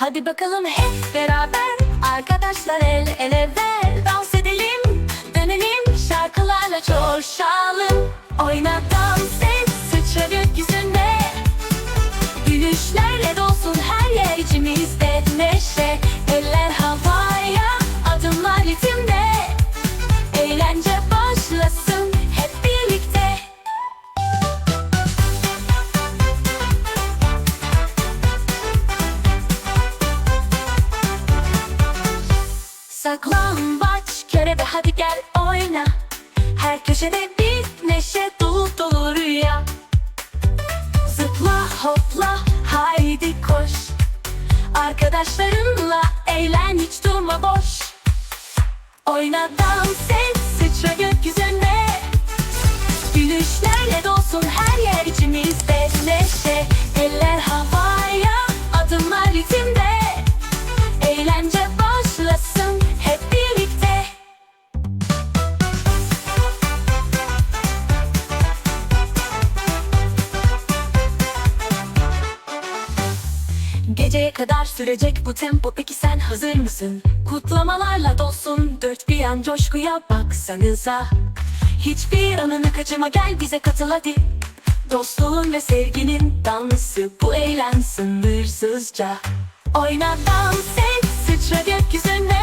Hadi bakalım hep beraber Arkadaşlar el ele ver Dans edelim, dönelim Şarkılarla coşalım. Oyna dans et, sıçra gökyüzüne köşede bir neşe dolu dolu rüya. Zıpla hopla haydi koş. Arkadaşlarınla eğlen hiç durma boş. Oyna dans et Geceye kadar sürecek bu tempo. Peki sen hazır mısın? Kutlamalarla dolsun. Dört bir yan coşkuya baksanıza. Hiçbir anını kaçırma. Gel bize katıl hadi. Dostluğun ve sevginin dansı. Bu eğlen sınırsızca Oyna dans et. Sıçra gökyüzüne